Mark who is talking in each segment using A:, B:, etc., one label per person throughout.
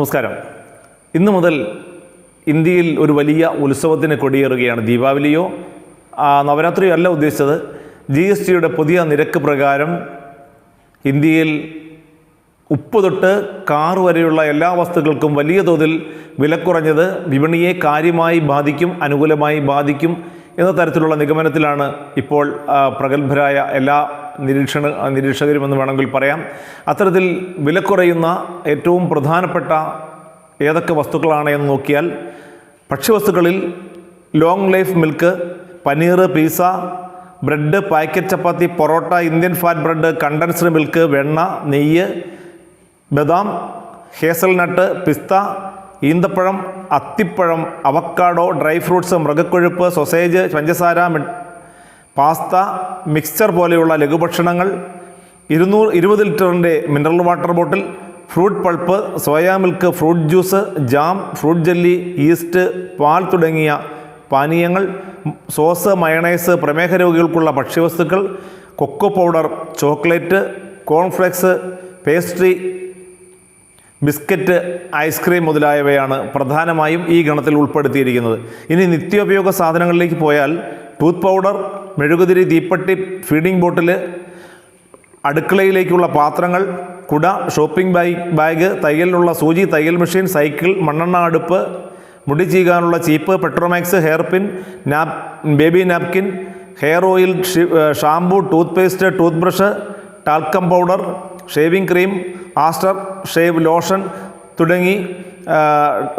A: നമസ്കാരം. ഇന്ന് മുതൽ ഇന്ത്യയിൽ ഒരു വലിയ ഉത്സവത്തിന് കൊടിയേറുകയാണ് ദീപാവലിയോ നവരാത്രിയോ അല്ല ഉദ്ദേശിച്ചത്. ജി എസ് ടിയുടെ പുതിയ നിരക്ക് പ്രകാരം ഇന്ത്യയിൽ ഉപ്പ് തൊട്ട് കാർ വരെയുള്ള എല്ലാ വസ്തുക്കൾക്കും വലിയ തോതിൽ വിലക്കുറഞ്ഞത് വിപണിയെ കാര്യമായി ബാധിക്കും അനുകൂലമായി ബാധിക്കും എന്ന തരത്തിലുള്ള നിഗമനത്തിലാണ് ഇപ്പോൾ പ്രഗത്ഭരായ എല്ലാ നിരീക്ഷണ നിരീക്ഷകരും എന്ന് വേണമെങ്കിൽ പറയാം. അത്തരത്തിൽ വിലക്കുറയുന്ന ഏറ്റവും പ്രധാനപ്പെട്ട ഏതൊക്കെ വസ്തുക്കളാണ് എന്ന് നോക്കിയാൽ ഭക്ഷ്യവസ്തുക്കളിൽ long life milk paneer pizza bread packet chapati parotta Indian fat bread condensed milk വെണ്ണ നെയ്യ് ബദാം ഹേസൽനട്ട് പിസ്ത ഈന്തപ്പഴം അത്തിപ്പഴം അവക്കാഡോ ഡ്രൈ ഫ്രൂട്ട്സ് മൃഗക്കൊഴുപ്പ് സൊസേജ് പഞ്ചസാര പാസ്ത മിക്സ്ചർ പോലെയുള്ള ലഘുഭക്ഷണങ്ങൾ ഇരുന്നൂറ് ഇരുപത് ലിറ്ററിന്റെ mineral water bottle fruit pulp soya milk fruit juice jam fruit jelly yeast പാൽ തുടങ്ങിയ പാനീയങ്ങൾ സോസ് മയണൈസ് പ്രമേഹ രോഗികൾക്കുള്ള ഭക്ഷ്യവസ്തുക്കൾ cocoa powder chocolate cornflakes pastry biscuit ice cream മുതലായവയാണ് പ്രധാനമായും ഈ ഗണത്തിൽ ഉൾപ്പെടുത്തിയിരിക്കുന്നത്. ഇനി നിത്യോപയോഗ സാധനങ്ങളിലേക്ക് പോയാൽ ടൂത്ത് പൗഡർ മെഴുകുതിരി തീപ്പെട്ടി ഫീഡിംഗ് ബോട്ടിൽ അടുക്കളയിലേക്കുള്ള പാത്രങ്ങൾ കുട ഷോപ്പിംഗ് ബാഗ് ബാഗ് തയ്യലിനുള്ള സൂചി തയ്യൽ മെഷീൻ സൈക്കിൾ മണ്ണെണ്ണ അടുപ്പ് മുടി ചീകാനുള്ള ചീപ്പ് Petromax hairpin nap baby napkin hair oil shampoo toothpaste toothbrush talcum powder shaving cream aftershave lotion തുടങ്ങി ആ,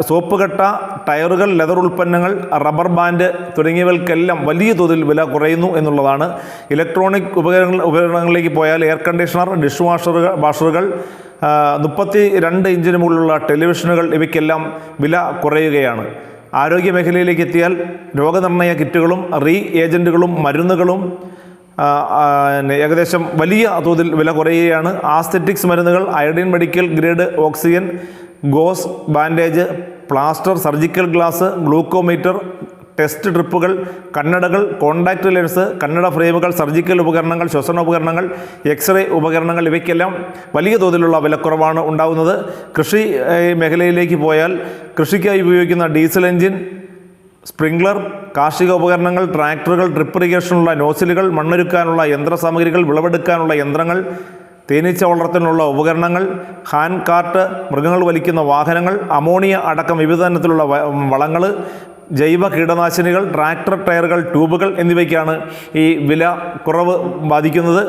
A: സോപ്പ് കെട്ട ടയറുകൾ ലെതർ ഉൽപ്പന്നങ്ങൾ റബ്ബർ ബാൻഡ് തുടങ്ങിയവൽക്കെല്ലാം വലിയ തോതിൽ വില കുറയുന്നു എന്നുള്ളതാണ്. ഇലക്ട്രോണിക് ഉപകരണങ്ങൾ ഉപകരണങ്ങളിലേക്ക് പോയാൽ എയർ കണ്ടീഷണർ ഡിഷ് വാഷറുകൾ വാഷറുകൾ മുപ്പത്തി രണ്ട് ഇഞ്ചിന് മുകളിലുള്ള ടെലിവിഷനുകൾ ഇവയ്ക്കെല്ലാം വില കുറയുകയാണ്. ആരോഗ്യ മേഖലയിലേക്ക് എത്തിയാൽ രോഗനിർണയ കിറ്റുകളും റീ ഏജന്റുകളും മരുന്നുകളും ഏകദേശം വലിയ തോതിൽ വില കുറയുകയാണ്. ആസ്തെറ്റിക്സ് മരുന്നുകൾ iodine medical grade oxygen gauze bandage plaster surgical glass glucometer test ട്രിപ്പുകൾ കണ്ണടകൾ കോണ്ടാക്ട് ലെൻസ് കണ്ണട ഫ്രെയിമുകൾ സർജിക്കൽ ഉപകരണങ്ങൾ ശ്വസന ഉപകരണങ്ങൾ എക്സ്റേ ഉപകരണങ്ങൾ ഇവയ്ക്കെല്ലാം വലിയ തോതിലുള്ള വിലക്കുറവാണ് ഉണ്ടാകുന്നത് കൃഷി മേഖലയിലേക്ക് പോയാൽ കൃഷിക്കായി ഉപയോഗിക്കുന്ന ഡീസൽ എഞ്ചിൻ സ്പ്രിംഗ്ലർ കാർഷിക ഉപകരണങ്ങൾ ട്രാക്ടറുകൾ ഡ്രിപ്പ് ഇറിഗേഷനുള്ള നോസിലുകൾ മണ്ണൊരുക്കാനുള്ള യന്ത്രസാമഗ്രികൾ വിളവെടുക്കാനുള്ള യന്ത്രങ്ങൾ തേനീച്ച വളർത്തലിനുള്ള ഉപകരണങ്ങൾ ഹാൻഡ് കാർട്ട് മൃഗങ്ങൾ വലിക്കുന്ന വാഹനങ്ങൾ അമോണിയ അടക്കം വിവിധ തരത്തിലുള്ള വളങ്ങൾ ജൈവ കീടനാശിനികൾ ട്രാക്ടർ ടയറുകൾ ട്യൂബുകൾ എന്നിവയ്ക്കാണ് ഈ വില കുറവ് ബാധിക്കുന്നത്.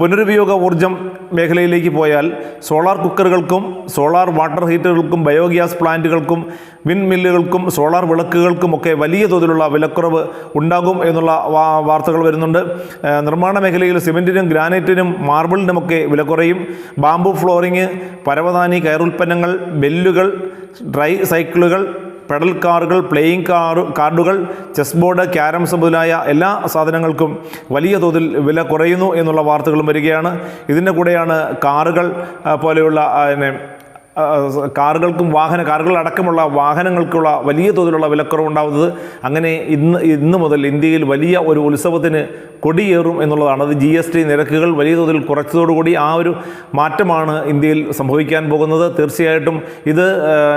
A: പുനരുപയോഗ ഊർജം മേഖലയിലേക്ക് പോയാൽ സോളാർ കുക്കറുകൾക്കും സോളാർ വാട്ടർ ഹീറ്ററുകൾക്കും ബയോഗ്യാസ് പ്ലാന്റുകൾക്കും വിൻ മില്ലുകൾക്കും സോളാർ വിളക്കുകൾക്കുമൊക്കെ വലിയ തോതിലുള്ള വിലക്കുറവ് ഉണ്ടാകും എന്നുള്ള വാർത്തകൾ വരുന്നുണ്ട്. നിർമ്മാണ മേഖലയിൽ സിമെന്റിനും ഗ്രാനൈറ്റിനും മാർബിളിനുമൊക്കെ വില കുറയും ബാംബു ഫ്ലോറിങ് പരവതാനി കയറുൽപ്പന്നങ്ങൾ ബെല്ലുകൾ ഡ്രൈ സൈക്കിളുകൾ പെഡൽ കാറുകൾ പ്ലേയിങ് കാറു കാർഡുകൾ ചെസ് ബോർഡ് ക്യാരംസ് മുതലായ എല്ലാ സാധനങ്ങൾക്കും വലിയ തോതിൽ വില കുറയുന്നു എന്നുള്ള വാർത്തകളും വരികയാണ്. ഇതിന്റെ കൂടെയാണ് കാറുകൾ പോലെയുള്ള കാറുകൾക്കും വാഹന കാറുകൾ അടക്കമുള്ള വാഹനങ്ങൾക്കുള്ള വലിയ തോതിലുള്ള വിലക്കുറവുണ്ടാവുന്നത് അങ്ങനെ ഇന്ന് ഇന്ന് മുതൽ ഇന്ത്യയിൽ വലിയ ഒരു ഉത്സവത്തിന് കൊടിയേറും എന്നുള്ളതാണ്. അത് ജി എസ് ടി നിരക്കുകൾ വലിയ തോതിൽ കുറച്ചതോടുകൂടി ആ ഒരു മാറ്റമാണ് ഇന്ത്യയിൽ സംഭവിക്കാൻ പോകുന്നത്. തീർച്ചയായിട്ടും ഇത്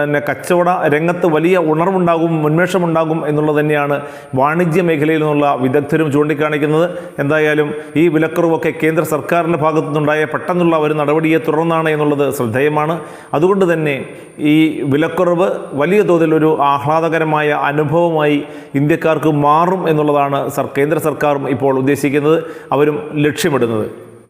A: പിന്നെ കച്ചവട രംഗത്ത് വലിയ ഉണർവുണ്ടാകും ഉന്മേഷമുണ്ടാകും എന്നുള്ളത് തന്നെയാണ് വാണിജ്യ മേഖലയിൽ നിന്നുള്ള വിദഗ്ധരും ചൂണ്ടിക്കാണിക്കുന്നത്. എന്തായാലും ഈ വിലക്കുറവൊക്കെ കേന്ദ്ര സർക്കാരിന്റെ ഭാഗത്തുനിന്നുണ്ടായ പെട്ടെന്നുള്ള ഒരു നടപടിയെ തുടർന്നാണ് എന്നുള്ളത് ശ്രദ്ധേയമാണ്. അതുകൊണ്ട് തന്നെ ഈ വിലക്കുറവ് വലിയ തോതിൽ ഒരു ആഹ്ലാദകരമായ അനുഭവമായി ഇന്ത്യക്കാർക്ക് മാറും എന്നുള്ളതാണ് സർ കേന്ദ്ര സർക്കാരും ഇപ്പോൾ ഉദ്ദേശിക്കുന്നത് അവരും ലക്ഷ്യമിടുന്നത്.